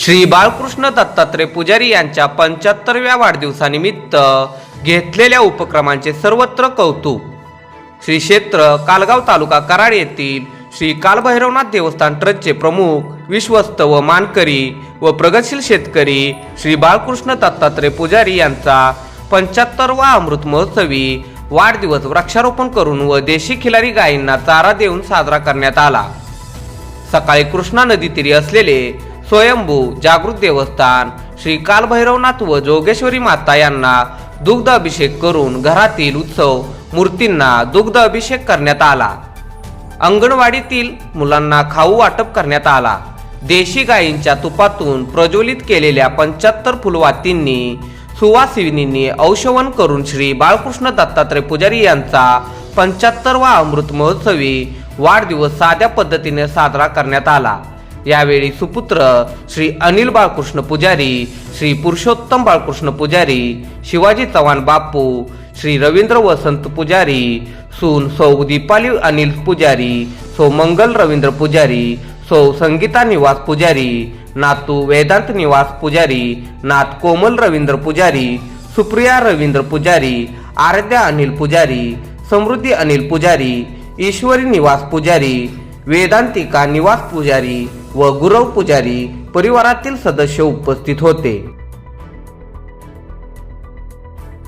श्री बाळकृष्ण दत्तात्रय पुजारी यांच्या पंच्याहत्तरव्या वाढदिवसानिमित्त घेतलेल्या उपक्रमांचे सर्वत्र कौतुक. श्री क्षेत्र कालगाव तालुका कराड येथील श्री कालभैरवनाथ देवस्थान ट्रस्टचे प्रमुख विश्वस्त व मानकरी व प्रगतशील शेतकरी श्री बाळकृष्ण दत्तात्रय पुजारी यांचा पंच्याहत्तरवा अमृत महोत्सवी वाढदिवस वृक्षारोपण करून व देशी खिलारी गायींना चारा देऊन साजरा करण्यात आला. सकाळी कृष्णा नदी तीरी असलेले स्वयंभू जागृत देवस्थान श्री कालभैरवनाथ व जोगेश्वरी माता यांना दुग्ध अभिषेक करून घरातील उत्सव मूर्तींना दुग्ध अभिषेक करण्यात आला. अंगणवाडीतील मुलांना खाऊ वाटप करण्यात आला. देशी गायींच्या तुपातून प्रज्वलित केलेल्या पंच्याहत्तर फुलवातींनी सुवासिनींनी औषवन करून श्री बाळकृष्ण दत्तात्रय पुजारी यांचा पंच्याहत्तरवा अमृत महोत्सवी वाढदिवस साध्या पद्धतीने साजरा करण्यात आला. यावेळी सुपुत्र श्री अनिल बाळकृष्ण पुजारी श्री पुरुषोत्तम बाळकृष्ण पुजारी शिवाजी चव्हाण बापू श्री रवींद्र वसंत पुजारी सून सौ दीपाली अनिल पुजारी सौ मंगल रवींद्र पुजारी सौ संगीता निवास पुजारी नातू वेदांत निवास पुजारी नात कोमल रवींद्र पुजारी सुप्रिया रवींद्र पुजारी आराध्या अनिल पुजारी समृद्धी अनिल पुजारी ईश्वरी निवास पुजारी वेदांतिका निवास पुजारी व गुरव पुजारी परिवारातील सदस्य उपस्थित होते.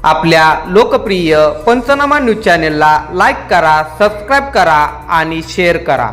आपल्या लोकप्रिय पंचनामा न्यूज चॅनेलला लाईक करा सबस्क्राईब करा आणि शेअर करा.